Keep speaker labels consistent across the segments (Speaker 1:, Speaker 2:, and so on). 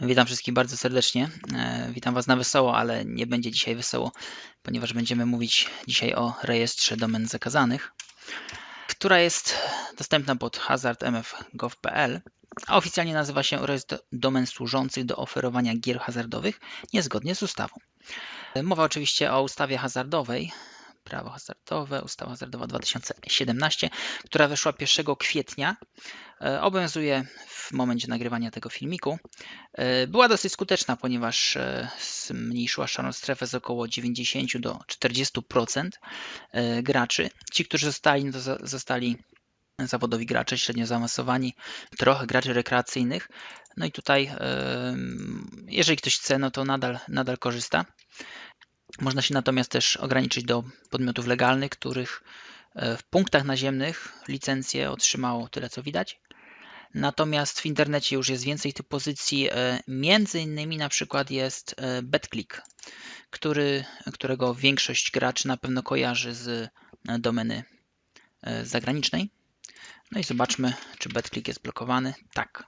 Speaker 1: Witam wszystkich bardzo serdecznie. E, witam Was na wesoło, ale nie będzie dzisiaj wesoło, ponieważ będziemy mówić dzisiaj o rejestrze domen zakazanych, która jest dostępna pod hazardmf.gov.pl, a oficjalnie nazywa się rejestr domen służących do oferowania gier hazardowych niezgodnie z ustawą. E, mowa oczywiście o ustawie hazardowej, prawo hazardowe, ustawa hazardowa 2017, która weszła 1 kwietnia. E, obowiązuje w momencie nagrywania tego filmiku. E, była dosyć skuteczna, ponieważ e, zmniejszyła szarą strefę z około 90 do 40% graczy. Ci, którzy zostali, no to zostali zawodowi gracze, średnio zaawansowani, trochę graczy rekreacyjnych. No i tutaj, jeżeli ktoś chce, no to nadal, nadal korzysta. Można się natomiast też ograniczyć do podmiotów legalnych, których e, w punktach naziemnych licencję otrzymało tyle co widać. Natomiast w internecie już jest więcej tych pozycji. E, między innymi na przykład jest e, BetClick, który, którego większość graczy na pewno kojarzy z domeny zagranicznej. No i zobaczmy, czy BetClick jest blokowany. Tak.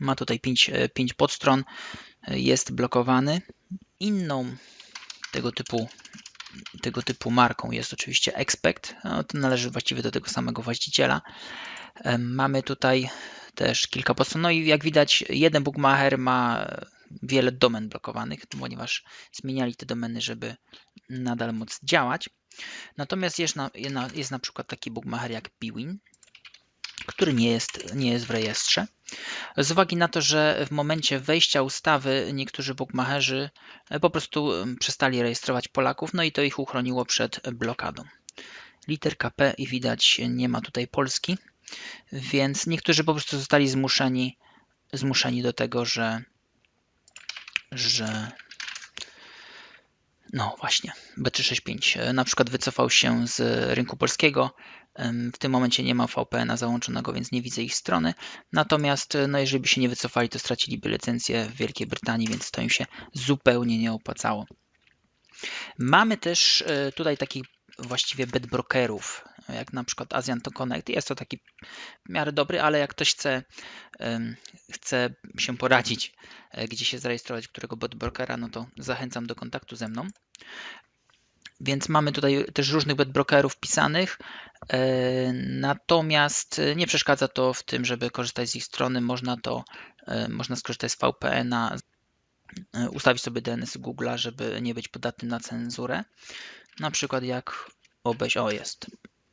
Speaker 1: Ma tutaj 5, 5 podstron, jest blokowany. Inną tego typu, tego typu marką jest oczywiście Expect. No, to należy właściwie do tego samego właściciela. Mamy tutaj też kilka podstron. No i jak widać, jeden bookmacher ma wiele domen blokowanych, ponieważ zmieniali te domeny, żeby nadal móc działać. Natomiast jest na, jest na przykład taki bookmacher jak Bwin, który nie jest, nie jest w rejestrze. Z uwagi na to, że w momencie wejścia ustawy niektórzy bukmacherzy e, po prostu przestali rejestrować Polaków, no i to ich uchroniło przed blokadą. Literka P i widać nie ma tutaj Polski, więc niektórzy po prostu zostali zmuszeni, zmuszeni do tego, że, że no właśnie, B365 e, na przykład wycofał się z rynku polskiego. W tym momencie nie ma VPN-a załączonego, więc nie widzę ich strony. Natomiast e, no jeżeli by się nie wycofali, to straciliby licencję w Wielkiej Brytanii, więc to im się zupełnie nie opłacało. Mamy też e, tutaj takich właściwie bedbrokerów, jak na przykład Asian to Connect. Jest to taki w miarę dobry, ale jak ktoś chce, chce się poradzić, e, gdzie się zarejestrować, którego bedbrokera, no to zachęcam do kontaktu ze mną. Więc mamy tutaj też różnych bedbrokerów pisanych, e, natomiast nie przeszkadza to w tym, żeby korzystać z ich strony. Można to, e, można skorzystać z VPN-a, ustawić sobie DNS Google'a, żeby nie być podatnym na cenzurę. Na przykład jak obejść, o jest,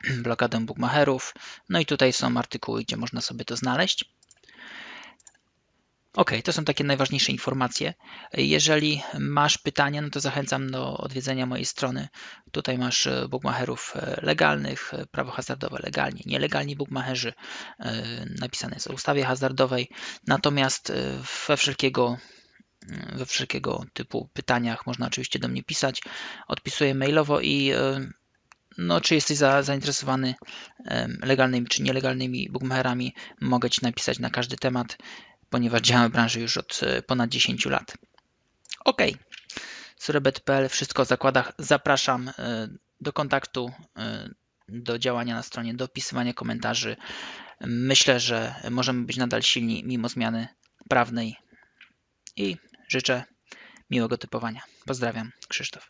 Speaker 1: blokadę bookmacherów. No i tutaj są artykuły, gdzie można sobie to znaleźć. Ok, to są takie najważniejsze informacje. Jeżeli masz pytania, no to zachęcam do odwiedzenia mojej strony. Tutaj masz e, bookmacherów e, legalnych, e, prawo hazardowe legalnie, nielegalni bookmacherzy, napisane jest o ustawie hazardowej. Natomiast we wszelkiego we wszelkiego typu pytaniach można oczywiście do mnie pisać. Odpisuję mailowo i no, czy jesteś za, zainteresowany legalnymi czy nielegalnymi bookmacherami, mogę Ci napisać na każdy temat, ponieważ działam w branży już od e, ponad 10 lat. Ok, surebet.pl, wszystko o zakładach. Zapraszam e, do kontaktu, e, do działania na stronie, do opisywania komentarzy. Myślę, że możemy być nadal silni mimo zmiany prawnej i życzę miłego typowania. Pozdrawiam, Krzysztof.